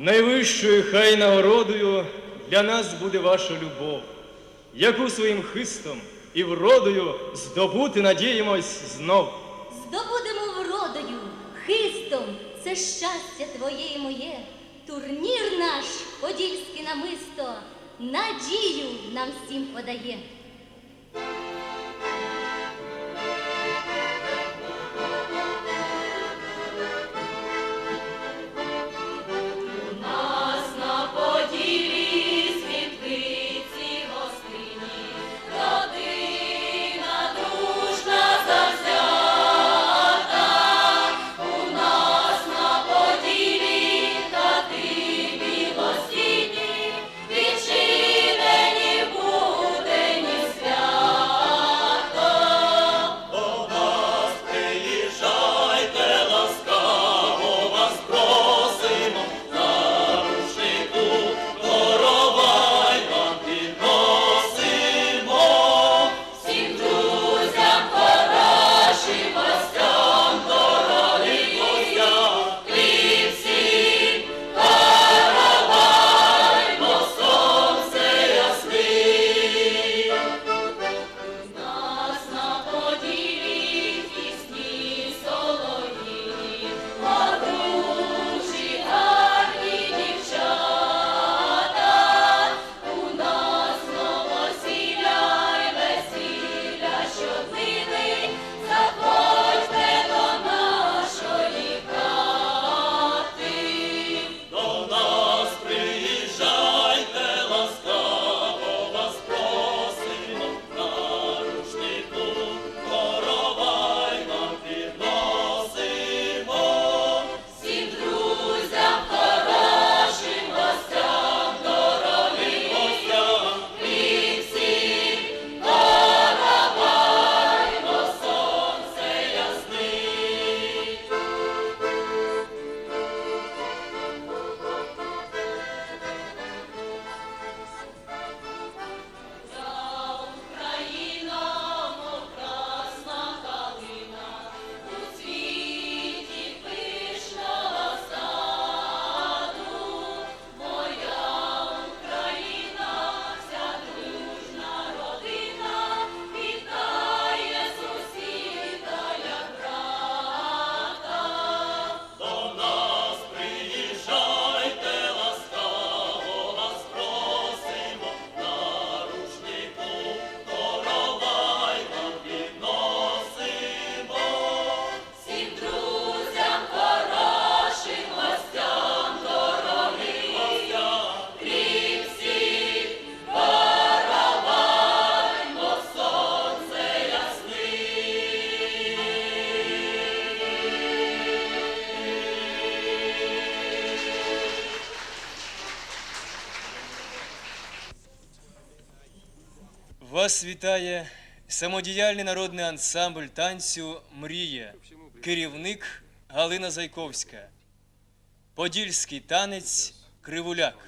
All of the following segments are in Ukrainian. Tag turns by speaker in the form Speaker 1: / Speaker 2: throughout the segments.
Speaker 1: Найвищою хай нагородою для нас буде ваша любов, яку своїм хистом і вродою здобути надіємось знов.
Speaker 2: Здобудемо вродою, хистом це щастя твоє і моє, турнір наш, подільське намисто, надію нам всім подає.
Speaker 3: Вас
Speaker 4: вітає
Speaker 1: самодіяльний народний ансамбль танцю Мрія, керівник Галина Зайковська, Подільський танець Кривуляк.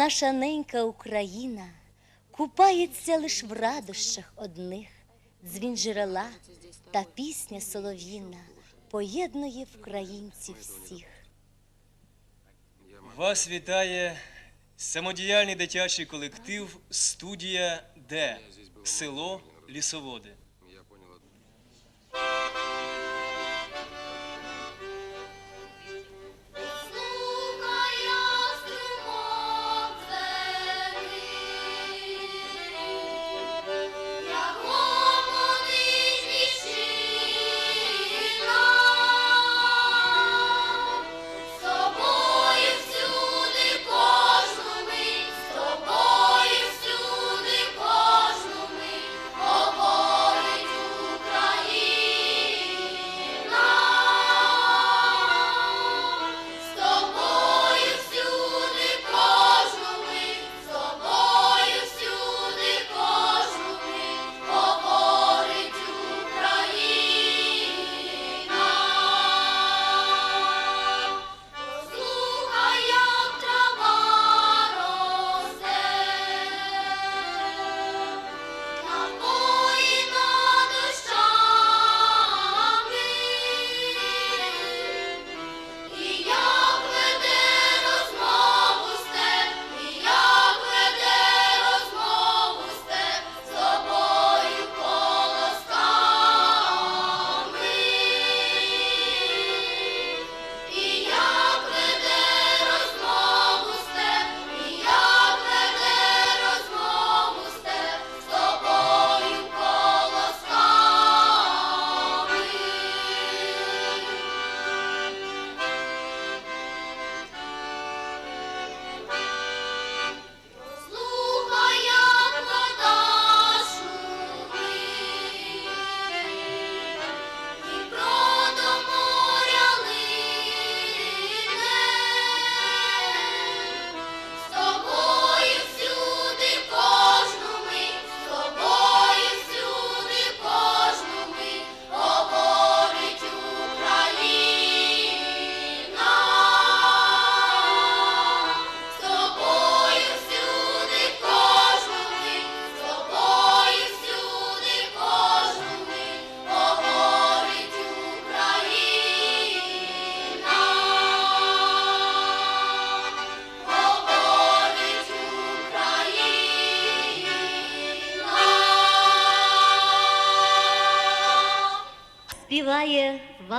Speaker 2: наша ненька Україна купається лиш в радощах одних, дзвін джерела та пісня солов'їна поєднує вкраїнців всіх.
Speaker 5: Вас вітає самодіяльний дитячий колектив Студія Д, село Лісоводи.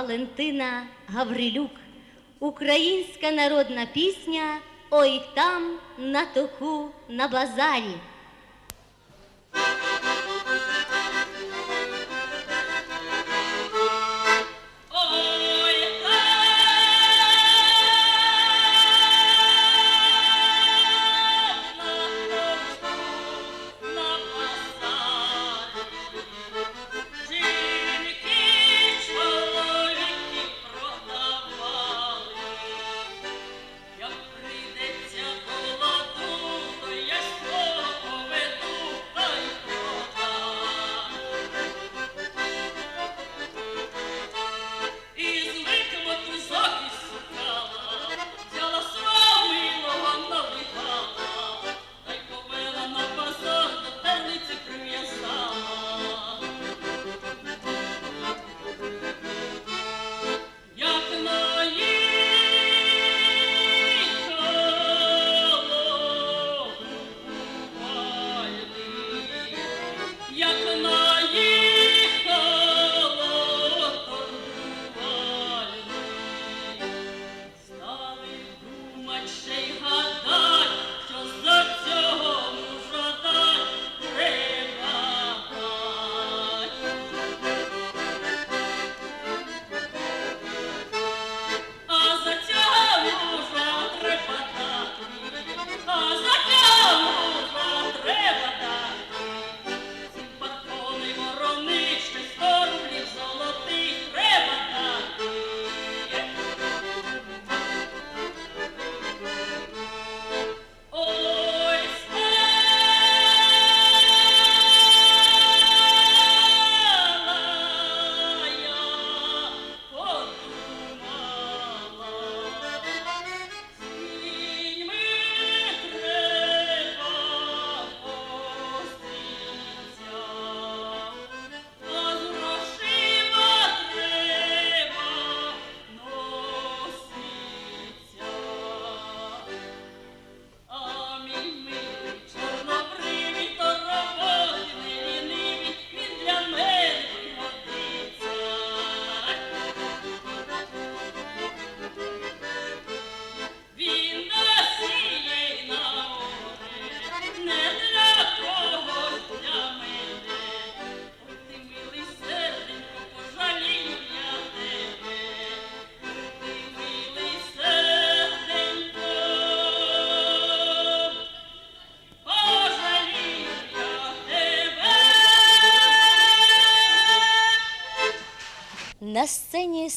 Speaker 2: Валентина Гаврилюк, українська народна пісня. Ой там на току на базарі.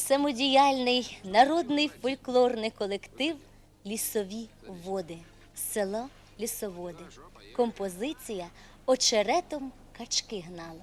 Speaker 2: самодіяльний народний фольклорний колектив Лісові води, село Лісоводи. Композиція очеретом качки гнала.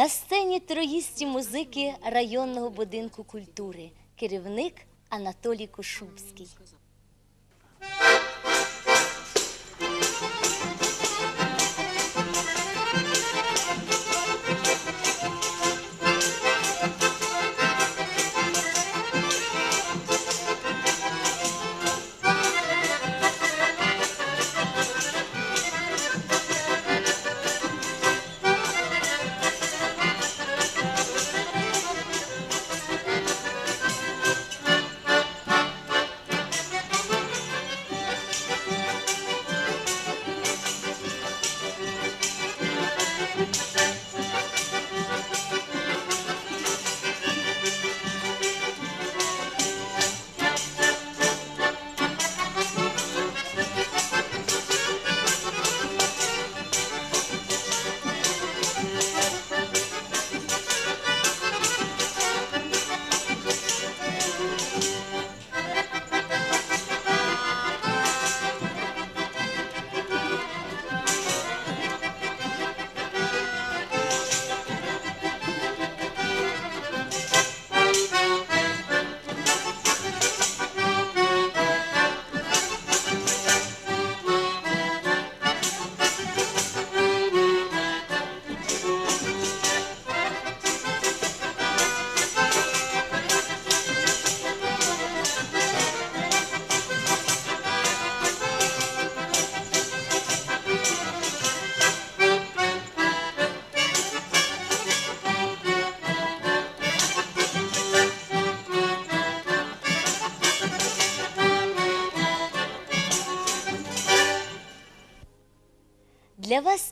Speaker 2: На сцені троїсті музики районного будинку культури керівник Анатолій Кошубський.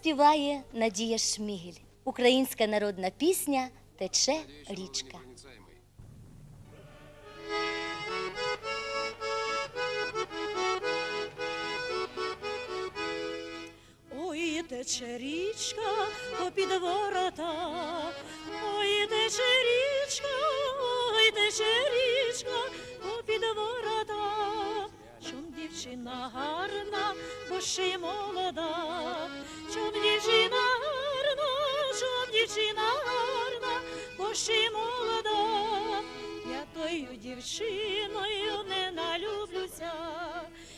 Speaker 2: співає Надія Шмігель. Українська народна пісня тече річка.
Speaker 6: Ой, тече річка попід ворота, ой, тече річка, ой, тече річка попід ворота, чом дівчина гарна, бо ще й молода. Й молода. Я тою дівчиною не налюблюся.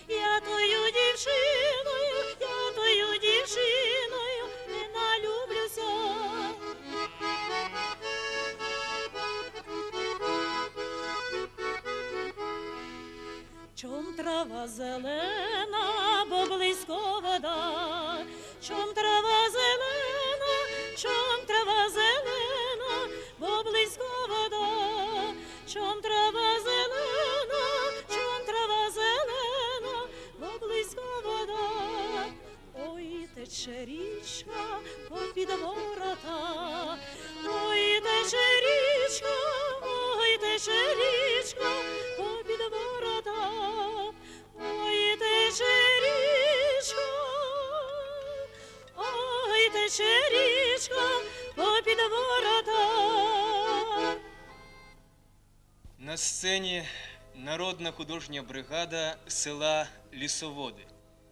Speaker 6: Я тою дівчиною, я тою дівчиною не налюблюся. Чом трава зелена, бо близько вода, чом
Speaker 5: На сцені народна художня бригада села Лісоводи.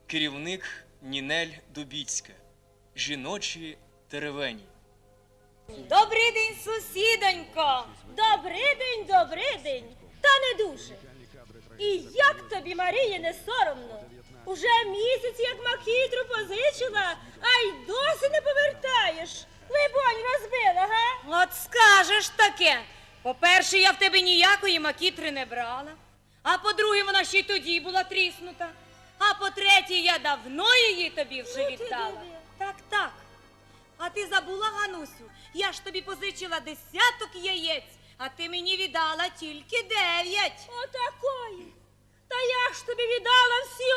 Speaker 5: Керівник Нінель Дубіцька. Жіночі теревені.
Speaker 7: Добрий день, сусідонько!
Speaker 8: Добрий день, добрий день, та не дуже. І як тобі, Марія, не соромно? Уже місяць, як макітру позичила, а й досі не повертаєш. Либонь розбила, га?
Speaker 7: От скажеш таке. По-перше, я в тебе ніякої макітри не брала. А по-друге, вона ще й тоді була тріснута. А по-третє, я давно її тобі вже віддала. Так, так. А ти забула, Ганусю, я ж тобі позичила десяток яєць, а ти мені віддала тільки дев'ять.
Speaker 8: Отакої. Та я ж тобі віддала всі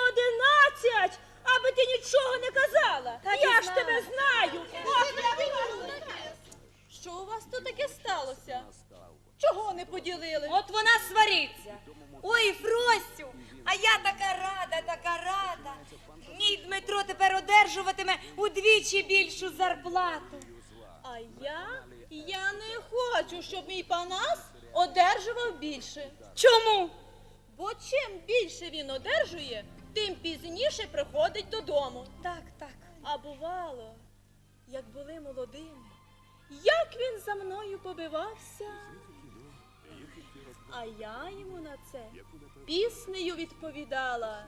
Speaker 8: не поділили?
Speaker 7: От вона свариться. Ой, Фросю, а я така рада, така рада. Мій Дмитро тепер одержуватиме удвічі більшу зарплату.
Speaker 8: А я, я не хочу, щоб мій панас одержував більше.
Speaker 7: Чому?
Speaker 8: Бо чим більше він одержує, тим пізніше приходить додому.
Speaker 7: Так, так.
Speaker 8: А бувало, як були молодими, як він за мною побивався. А я йому на це піснею відповідала.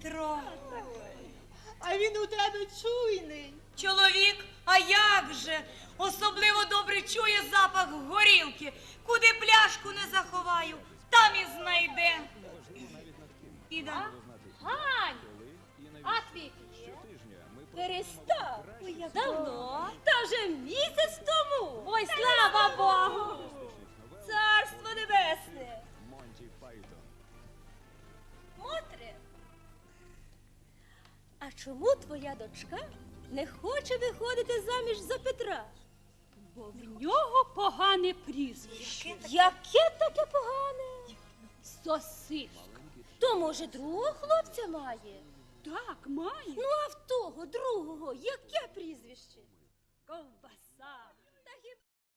Speaker 7: Петро.
Speaker 9: А він у тебе чуйний.
Speaker 7: Чоловік, а як же? Особливо добре чує запах горілки. Куди пляшку не заховаю, там і знайде. Піда.
Speaker 8: Гань, а твій? Перестав. Давно. Та вже місяць тому. Ой, слава Богу. Царство небесне. Мотре, а чому твоя дочка не хоче виходити заміж за Петра?
Speaker 6: Бо в нього погане прізвище.
Speaker 8: Яке таке погане?
Speaker 6: Сосиска.
Speaker 8: То, може, другого хлопця має?
Speaker 6: Так, має.
Speaker 8: Ну, а в того другого яке прізвище?